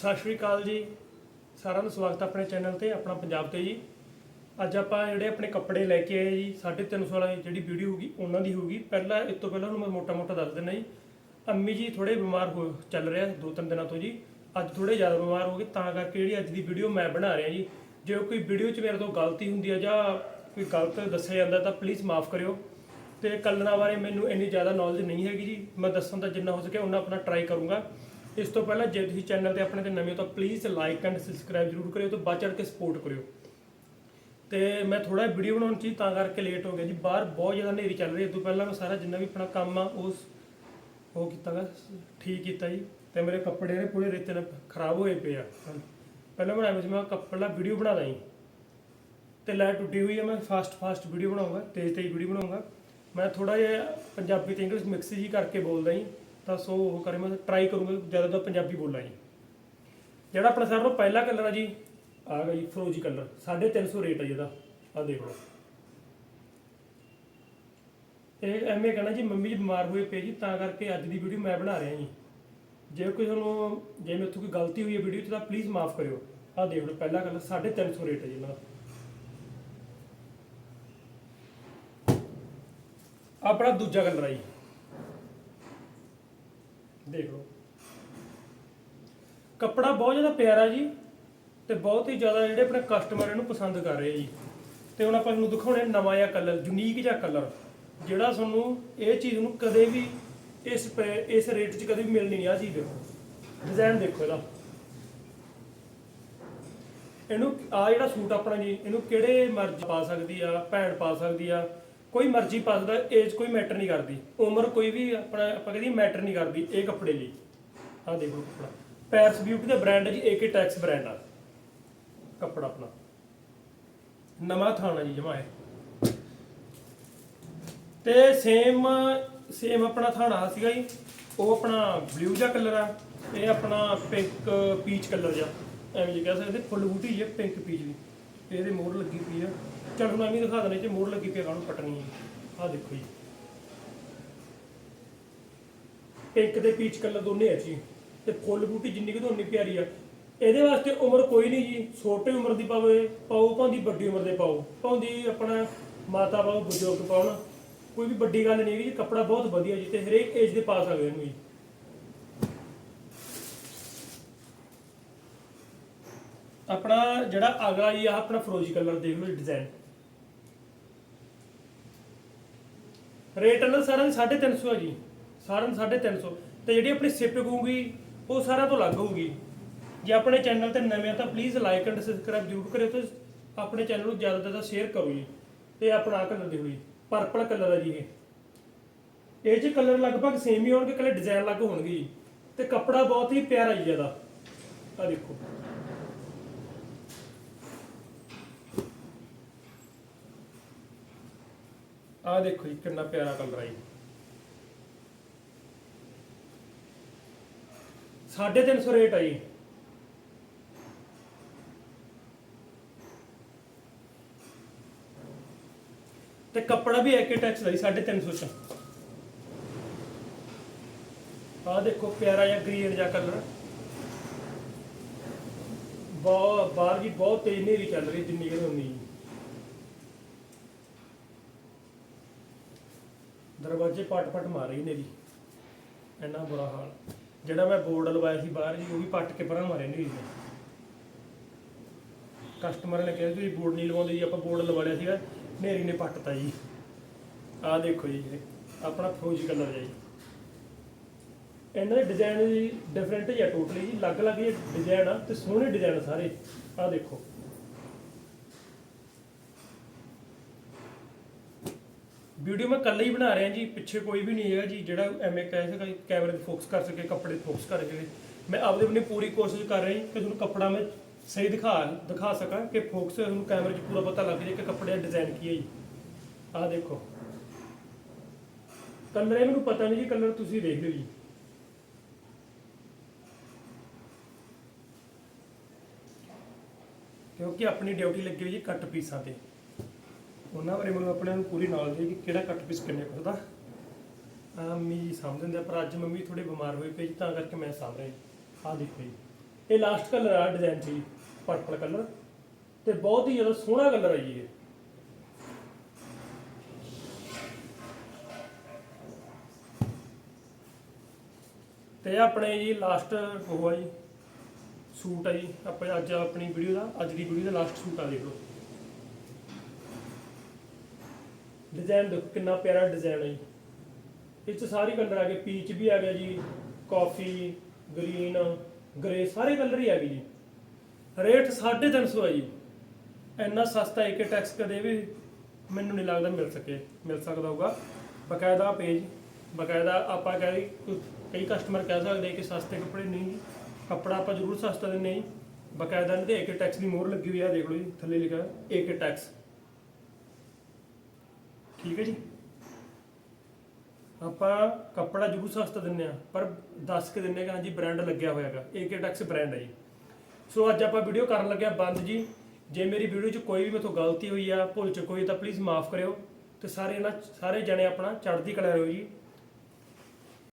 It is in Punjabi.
ਸਤਿ ਸ਼੍ਰੀ ਅਕਾਲ ਜੀ। ਸਾਰਿਆਂ ਨੂੰ ਸਵਾਗਤ ਆਪਣੇ ਚੈਨਲ ਤੇ, ਆਪਣਾ ਪੰਜਾਬ ਤੇ ਜੀ। ਅੱਜ ਆਪਾਂ ਜਿਹੜੇ ਆਪਣੇ ਕੱਪੜੇ ਲੈ ਕੇ ਆਏ ਜੀ 350 ਵਾਲੀ ਜਿਹੜੀ ਵੀਡੀਓ ਹੋਊਗੀ, ਉਹਨਾਂ ਦੀ ਹੋਊਗੀ। ਪਹਿਲਾਂ ਇਸ ਤੋਂ ਪਹਿਲਾਂ ਉਹਨੂੰ ਮੈਂ ਮੋਟਾ-ਮੋਟਾ ਦੱਸ ਦਿੰਦਾ ਜੀ। ਅੰਮੀ ਜੀ ਥੋੜੇ ਬਿਮਾਰ ਹੋ, ਚੱਲ ਰਿਹਾ ਦੋ ਤਿੰਨ ਦਿਨਾਂ ਤੋਂ ਜੀ। ਅੱਜ ਥੋੜੇ ਜ਼ਿਆਦਾ ਬਿਮਾਰ ਹੋ ਗਏ, ਤਾਂ ਕਰਕੇ ਜਿਹੜੀ ਅੱਜ ਦੀ ਵੀਡੀਓ ਮੈਂ ਬਣਾ ਰਿਹਾ ਜੀ। ਜੇ ਕੋਈ ਵੀਡੀਓ 'ਚ ਮੇਰੇ ਤੋਂ ਗਲਤੀ ਹੁੰਦੀ ਹੈ ਜਾਂ ਕੋਈ ਗਲਤ ਦੱਸਿਆ ਜਾਂਦਾ, ਤਾਂ ਪਲੀਜ਼ ਮਾਫ ਕਰਿਓ। ਤੇ ਕਲਰਾਂ ਬਾਰੇ ਮੈਨੂੰ ਇੰਨੀ ਜ਼ਿਆਦਾ ਨੌਲੇਜ ਨਹੀਂ ਹੈਗੀ ਜੀ। ਮੈਂ ਦੱਸਣ ਦਾ ਜਿੰਨਾ ਹੋ ਸਕੇ ਉਹਨਾਂ ਆਪਣਾ ਟਰਾਈ ਕਰੂੰਗਾ। ਇਸ ਤੋਂ ਪਹਿਲਾਂ ਜੇ ਤੁਸੀਂ ਚੈਨਲ ਤੇ ਆਪਣੇ ਤੇ ਨਵੇਂ ਹੋ ਤਾਂ ਪਲੀਜ਼ ਲਾਈਕ ਐਂਡ ਸਬਸਕ੍ਰਾਈਬ ਜ਼ਰੂਰ ਕਰਿਓ ਤੇ ਬਾਅਦ ਚੜ੍ਹ ਕੇ ਸਪੋਰਟ ਕਰਿਓ। ਤੇ ਮੈਂ ਥੋੜਾ ਵੀਡੀਓ ਬਣਾਉਣ ਚ ਹੀ ਤਾਂ ਕਰਕੇ ਲੇਟ ਹੋ ਗਿਆ ਜੀ। ਬਾਹਰ ਬਹੁਤ ਜ਼ਿਆਦਾ ਹਨੇਰੀ ਚੱਲ ਰਹੀ ਹੈ। ਤੋਂ ਪਹਿਲਾਂ ਮੈਂ ਸਾਰਾ ਜਿੰਨਾ ਵੀ ਆਪਣਾ ਕੰਮ ਆ ਉਸ ਉਹ ਕੀਤਾ ਗਾ ਠੀਕ ਕੀਤਾ ਜੀ। ਤੇ ਮੇਰੇ ਕੱਪੜੇ ਨੇ ਪੂਰੇ ਰੇਤੇ ਨਾਲ ਖਰਾਬ ਹੋਏ ਪਏ ਆ। ਪਹਿਲਾਂ ਬਣਾਇਆ ਸੀ, ਮੈਂ ਕੱਪੜਾ ਵੀਡੀਓ ਬਣਾਦਾ ਜੀ। ਤੇ ਲਾਈਟ ਟੁੱਟੀ ਹੋਈ ਹੈ ਮੈਂ ਫਾਸਟ ਫਾਸਟ ਵੀਡੀਓ ਬਣਾਉਂਗਾ, ਤੇਜ਼ ਤੇਜ਼ ਵੀਡੀਓ ਬਣਾਉਂਗਾ। ਮੈਂ ਥੋੜਾ ਜਿਹਾ ਪੰਜਾਬੀ ਤੇ ਇੰਗਲਿਸ਼ ਮਿਕਸ ਜੀ ਕਰਕੇ ਬੋਲਦਾ ਜੀ। ਤਾਂ ਸੋ ਉਹ ਕਰੇ, ਮੈਂ ਟਰਾਈ ਕਰੂੰਗਾ ਜ਼ਿਆਦਾ ਤਾਂ ਪੰਜਾਬੀ ਬੋਲਾਂ ਜੀ। ਜਿਹੜਾ ਆਪਣਾ ਸਾਰਿਆਂ ਨੂੰ ਪਹਿਲਾ ਕਲਰ ਆ ਜੀ, ਆ ਗਿਆ ਜੀ ਫਰੋਜੀ ਕਲਰ 350 ਰੇਟ ਆ ਜੀ ਇਹਦਾ। ਆ ਦੇਖ ਲਓ। ਇਹ ਐਵੇਂ ਕਹਿਣਾ ਜੀ, ਮੰਮੀ ਜੀ ਬਿਮਾਰ ਹੋਏ ਪਏ ਜੀ, ਤਾਂ ਕਰਕੇ ਅੱਜ ਦੀ ਵੀਡੀਓ ਮੈਂ ਬਣਾ ਰਿਹਾ ਜੀ। ਜੇ ਕੋਈ ਤੁਹਾਨੂੰ, ਜੇ ਮੇਥੋਂ ਕੋਈ ਗਲਤੀ ਹੋਈ ਹੈ ਵੀਡੀਓ 'ਚ, ਤਾਂ ਪਲੀਜ਼ ਮਾਫ ਕਰਿਓ। ਆ ਦੇਖ ਲਓ, ਪਹਿਲਾ ਕਲਰ 350 ਰੇਟ ਹੈ ਜੀ ਇਹਨਾਂ ਦਾ ਆਪਣਾ ਦੂਜਾ ਕਲਰ ਆ ਜੀ। ਦੇਖ ਲਓ। ਕੱਪੜਾ ਬਹੁਤ ਜ਼ਿਆਦਾ ਪਿਆਰਾ ਜੀ ਤੇ ਬਹੁਤ ਹੀ ਜ਼ਿਆਦਾ ਜਿਹੜੇ ਆਪਣੇ ਕਸਟਮਰ ਇਹਨੂੰ ਪਸੰਦ ਕਰ ਰਹੇ ਜੀ। ਤੇ ਹੁਣ ਆਪਾਂ ਤੁਹਾਨੂੰ ਦਿਖਾਉਣੇ ਨਵਾਂ ਜਿਹਾ ਕਲਰ ਯੂਨੀਕ ਜਿਹਾ ਕਲਰ ਜਿਹੜਾ ਤੁਹਾਨੂੰ ਇਹ ਚੀਜ਼ ਨੂੰ ਕਦੇ ਵੀ ਇਸ ਇਸ ਰੇਟ 'ਚ ਕਦੇ ਵੀ ਮਿਲਣੀ ਨਹੀਂ ਆ ਚੀਜ਼ ਦੇਖੋ। ਡਿਜ਼ਾਈਨ ਦੇਖੋ ਇਹਦਾ। ਇਹਨੂੰ ਆ ਜਿਹੜਾ ਸੂਟ ਆਪਣਾ ਜੀ, ਇਹਨੂੰ ਕਿਹੜੇ ਮਰਜ਼ ਪਾ ਸਕਦੀ ਆ, ਭੈਣ ਪਾ ਸਕਦੀ ਆ ਕੋਈ ਮਰਜ਼ੀ ਪਾ ਸਕਦਾ ਏਜ ਕੋਈ ਮੈਟਰ ਨਹੀਂ ਕਰਦੀ। ਉਮਰ ਕੋਈ ਵੀ ਆਪਣਾ, ਆਪਾਂ ਕਹਿੰਦੇ ਮੈਟਰ ਨਹੀਂ ਕਰਦੀ, ਇਹ ਕੱਪੜੇ ਲਈ। ਆ ਦੇਖੋ ਕੱਪੜਾ। ਪੈਰਸ ਬਿਊਟੀ ਦਾ ਬ੍ਰਾਂਡ ਹੈ ਜੀ ਏਕੇ ਟੈਕਸ ਬ੍ਰਾਂਡ ਆ। ਕੱਪੜਾ ਆਪਣਾ। ਨਵਾਂ ਥਾਣਾ ਜੀ, ਜਮਾ ਹੈ ਤੇ ਸੇਮ ਸੇਮ ਆਪਣਾ ਥਾਣਾ ਸੀਗਾ ਜੀ। ਉਹ ਆਪਣਾ ਬਲੂ ਜਿਹਾ ਕਲਰ ਆ, ਇਹ ਆਪਣਾ ਪਿੰਕ ਪੀਚ ਕਲਰ ਜਿਹਾ। ਐਵੇਂ ਜੀ ਕਹਿ ਸਕਦੇ ਫੁੱਲ ਬੂਟੀ ਹੈ ਪਿੰਕ ਪੀਚ ਦੀ ਤੇ ਇਹਦੇ ਮੋਹਰ ਲੱਗੀ ਪਈ ਆ। ਚਲ ਹੁਣ ਐਵੇਂ ਦਿਖਾ ਦਨੇ ਕਿ ਮੋਹਰ ਲੱਗੀ ਪਈ ਆ ਕਾਹਨੂੰ ਪਟਣੀ ਹੈ ਆਹ ਦੇਖੋ ਜੀ। ਇੱਕ ਤੇ ਪੀਚ ਕਲਰ ਦੋਨੇ ਆ ਜੀ। ਤੇ ਫੁੱਲ ਬੂਟੀ ਜਿੰਨੀ ਕਿ ਉਨੀ ਪਿਆਰੀ ਆ। ਇਹਦੇ ਵਾਸਤੇ ਉਮਰ ਕੋਈ ਨਹੀਂ ਜੀ। ਛੋਟੇ ਉਮਰ ਦੀ ਪਾਵੇ ਪਾਓ ਭਾਂਦੀ ਵੱਡੀ ਉਮਰ ਦੇ ਪਾਓ। ਭਾਂਦੀ ਆਪਣਾ ਮਾਤਾ ਪਾਓ ਬਜ਼ੁਰਗ ਪਾਉਣ। ਕੋਈ ਵੀ ਵੱਡੀ ਗੱਲ ਨਹੀਂ ਹੈਗੀ ਜੀ। ਕੱਪੜਾ ਬਹੁਤ ਵਧੀਆ ਜੀ, ਤੇ ਹਰੇਕ ਏਜ ਦੇ ਪਾ ਸਕਦੇ ਇਹਨੂੰ ਜੀ। ਆਪਣਾ ਜਿਹੜਾ ਅਗਲਾ ਜੀ ਆ, ਆਪਣਾ ਫਰੋਜੀ ਕਲਰ ਦੇਖ ਲਓ ਡਿਜ਼ਾਈਨ ਰੇਟ ਇਹਨਾਂ ਸਾਰਿਆਂ ਦੀ 350 ਹੈ ਜੀ। ਸਾਰਿਆਂ ਦੀ 350 ਤੇ ਜਿਹੜੀ ਆਪਣੀ ਸਿਪ ਹੋਊਗੀ ਉਹ ਸਾਰਿਆਂ ਤੋਂ ਅਲੱਗ ਹੋਊਗੀ। ਜੇ ਆਪਣੇ ਚੈਨਲ ਤੇ ਨਵੇਂ ਆ ਤਾਂ ਪਲੀਜ਼ ਲਾਈਕ ਐਂਡ ਸਬਸਕ੍ਰਾਈਬ ਜ਼ਰੂਰ ਕਰਿਓ ਤੇ ਆਪਣੇ ਚੈਨਲ ਨੂੰ ਜ਼ਿਆਦਾ ਤੋਂ ਜ਼ਿਆਦਾ ਸ਼ੇਅਰ ਕਰੋ ਜੀ। ਤੇ ਆਪਣਾ ਕਲਰ ਦੇਖੋ ਜੀ ਪਰਪਲ ਕਲਰ ਹੈ ਜੀ ਇਹ। ਇਹ ਚ ਕਲਰ ਲਗਭਗ ਸੇਮ ਹੀ ਹੋਣਗੇ ਕੱਲੇ ਡਿਜ਼ਾਈਨ ਅਲੱਗ ਹੋਣਗੇ ਜੀ। ਤੇ ਕੱਪੜਾ ਬਹੁਤ ਹੀ ਪਿਆਰਾ ਜੀ ਇਹਦਾ। ਆ ਦੇਖੋ। ਆਹ ਦੇਖੋ ਜੀ, ਕਿੰਨਾ ਪਿਆਰਾ ਕਲਰ ਆ ਜੀ। 350 ਰੇਟ ਆ ਜੀ। ਤੇ ਕੱਪੜਾ ਵੀ ਐਕੇ ਟੈਕਸ ਦਾ ਜੀ 350 ਚ। ਆਹ ਦੇਖੋ, ਪਿਆਰਾ ਜਿਹਾ ਗ੍ਰੀਨ ਜਿਹਾ ਕਲਰ ਬਹੁਤ ਬਾਹਰ ਜੀ ਬਹੁਤ ਤੇਜ਼ ਹਨੇਰੀ ਚੱਲ ਰਹੀ ਜਿੰਨੀ ਕਿ ਹੁੰਦੀ ਦਰਵਾਜ਼ੇ ਪਟ-ਪਟ ਮਾਰ ਰਹੀ ਨੇਰੀ ਇੰਨਾ ਬੁਰਾ ਹਾਲ। ਜਿਹੜਾ ਮੈਂ ਬੋਰਡ ਲਵਾਇਆ ਸੀ ਬਾਹਰ ਜੀ, ਉਹ ਵੀ ਪੱਟ ਕੇ ਪਰਾਂ ਮਾਰੇ ਨੇਰੀ ਨੇ ਕਸਟਮਰ ਨੇ ਕਿਹਾ, ਤੁਸੀਂ ਬੋਰਡ ਨਹੀਂ ਲਵਾਉਂਦੇ ਜੀ, ਆਪਾਂ ਬੋਰਡ ਲਵਾ ਲਿਆ ਸੀਗਾ ਨੇਰੀ ਨੇ ਪੱਟਤਾ ਜੀ। ਆਹ ਦੇਖੋ ਜੀ, ਇਹ ਆਪਣਾ ਫਰੋਜੀ ਕਲਰ ਹੈ ਜੀ। ਇਹਨਾਂ ਦੇ ਡਿਜ਼ਾਈਨ ਜੀ ਡਿਫਰੈਂਟ ਹੀ ਆ ਟੋਟਲੀ ਜੀ। ਅਲੱਗ-ਅਲੱਗ ਹੀ ਡਿਜ਼ਾਈਨ ਆ ਤੇ ਸੋਹਣੇ ਡਿਜ਼ਾਈਨ ਸਾਰੇ। ਆਹ ਦੇਖੋ। ਵੀਡੀਓ ਮੈਂ ਇਕੱਲਾ ਹੀ ਬਣਾ ਰਿਹਾ ਜੀ, ਪਿੱਛੇ ਕੋਈ ਵੀ ਨਹੀਂ ਹੈਗਾ ਜੀ, ਜਿਹੜਾ ਐਵੇਂ ਕਹਿ ਸਕਾ ਕੈਮਰੇ ਤੇ ਫੋਕਸ ਕਰ ਸਕੇ, ਕੱਪੜੇ ਫੋਕਸ ਕਰ ਸਕੇ। ਮੈਂ ਆਪਦੇ ਆਪਣੀ ਪੂਰੀ ਕੋਸ਼ਿਸ਼ ਕਰ ਰਿਹਾ ਜੀ ਕਿ ਤੁਹਾਨੂੰ ਕੱਪੜਾ ਮੈਂ ਸਹੀ ਦਿਖਾ ਦਿਖਾ ਸਕਾਂ ਕਿ ਫੋਕਸ ਤੁਹਾਨੂੰ ਕੈਮਰੇ 'ਚ ਪੂਰਾ ਪਤਾ ਲੱਗ ਜਾਏ ਕਿ ਕੱਪੜੇ ਦਾ ਡਿਜ਼ਾਈਨ ਕੀ ਹੈ ਜੀ। ਆਹ ਦੇਖੋ। ਕਲਰ ਇਹ ਮੈਨੂੰ ਪਤਾ ਨਹੀਂ ਜੀ, ਕਲਰ ਤੁਸੀਂ ਦੇਖ ਲਿਓ ਜੀ। ਕਿਉਂਕਿ ਆਪਣੀ ਡਿਊਟੀ ਲੱਗੀ ਹੋਈ ਜੀ ਕੱਟ ਪੀਸਾਂ ਤੇ। ਉਹਨਾਂ ਬਾਰੇ ਮੈਨੂੰ ਆਪਣੇ ਨੂੰ ਪੂਰੀ ਨੌਲੇਜ ਹੈ ਕਿ ਕਿਹੜਾ ਕੱਟ ਪੀਸ ਕਿੰਨੇ ਕੁ ਦਾ ਆ ਮੰਮੀ ਜੀ ਸਮਝ ਦਿੰਦੇ ਆ, ਪਰ ਅੱਜ ਮੰਮੀ ਥੋੜੇ ਬਿਮਾਰ ਹੋਏ ਪਈ ਜੀ ਤਾਂ ਕਰਕੇ ਮੈਂ ਸਾਂਭ ਰਿਹਾ ਜੀ। ਆਹ ਦੇਖੋ ਜੀ। ਇਹ ਲਾਸਟ ਕਲਰ ਆ ਡਿਜ਼ਾਈਨ ਸੀ ਪਰਪਲ ਕਲਰ ਤੇ ਬਹੁਤ ਹੀ ਜ਼ਿਆਦਾ ਸੋਹਣਾ ਕਲਰ ਹੈ ਜੀ ਇਹ। ਤੇ ਇਹ ਆਪਣੇ ਜੀ ਲਾਸਟ ਉਹ ਆ ਜੀ ਸੂਟ ਆ ਜੀ। ਆਪਾਂ ਅੱਜ ਆਪਣੀ ਵੀਡੀਓ ਦਾ ਅੱਜ ਦੀ ਵੀਡੀਓ ਦਾ ਲਾਸਟ ਸੂਟ ਆ ਦੇਖ ਲਓ। ਡਿਜ਼ਾਈਨ ਦੇਖੋ, ਕਿੰਨਾ ਪਿਆਰਾ ਡਿਜ਼ਾਈਨ ਹੈ ਜੀ। ਇਹ ਚ ਸਾਰੇ ਕਲਰ ਆ ਗਏ ਪੀਚ ਵੀ ਆ ਗਿਆ ਜੀ ਕਾਫੀ ਗ੍ਰੀਨ ਗ੍ਰੇ ਸਾਰੇ ਕਲਰ ਹੀ ਆ ਗਏ ਜੀ। ਰੇਟ 350 ਹੈ ਜੀ। ਇੰਨਾ ਸਸਤਾ ਇੱਕ ਟੈਕਸ ਕਦੇ ਵੀ ਮੈਨੂੰ ਨਹੀਂ ਲੱਗਦਾ ਮਿਲ ਸਕੇ, ਮਿਲ ਸਕਦਾ ਹੋਊਗਾ। ਬਕਾਇਦਾ ਪੇਜ ਬਕਾਇਦਾ ਆਪਾਂ ਕਹੇ ਕਈ ਕਸਟਮਰ ਕਹਿ ਸਕਦੇ ਕਿ ਸਸਤੇ ਕੱਪੜੇ ਨਹੀਂ ਜੀ, ਕੱਪੜਾ ਆਪਾਂ ਜ਼ਰੂਰ ਸਸਤਾ ਦਿੰਦੇ ਹਾਂ ਜੀ। ਬਕਾਇਦਾ ਨਹੀਂ ਇਹਦੇ ਇੱਕ ਟੈਕਸ ਦੀ ਮੋਹਰ ਲੱਗੀ ਹੋਈ ਆ, ਦੇਖ ਲਓ ਜੀ, ਥੱਲੇ ਲਿਖਿਆ ਇੱਕ ਟੈਕਸ ਠੀਕ ਹੈ ਜੀ। ਆਪਾਂ ਕੱਪੜਾ ਜ਼ਰੂਰ ਸਸਤਾ ਦਿੰਨੇ ਆ ਪਰ ਦੱਸ ਕੇ ਦਿੰਨੇ ਕਿ ਹਾਂਜੀ ਬ੍ਰਾਂਡ ਲੱਗਿਆ ਹੋਇਆ ਹੋਇਆਗਾ ਏਕੇ ਟੈਕਸ ਬ੍ਰਾਂਡ ਹੈ ਜੀ। ਸੋ ਅੱਜ ਆਪਾਂ ਵੀਡੀਓ ਕਰਨ ਲੱਗਿਆ ਬੰਦ ਜੀ। ਜੇ ਮੇਰੀ ਵੀਡੀਓ 'ਚ ਕੋਈ ਵੀ ਮੇਥੋਂ ਗਲਤੀ ਹੋਈ ਆ, ਭੁੱਲ ਚੁੱਕ ਹੋਈ ਤਾਂ ਪਲੀਜ਼ ਮਾਫ ਕਰਿਓ। ਤੇ ਸਾਰੇ ਨਾ, ਸਾਰੇ ਜਣੇ ਆਪਣਾ ਚੜ੍ਹਦੀ ਕਲਾ ਰਹੋ ਜੀ।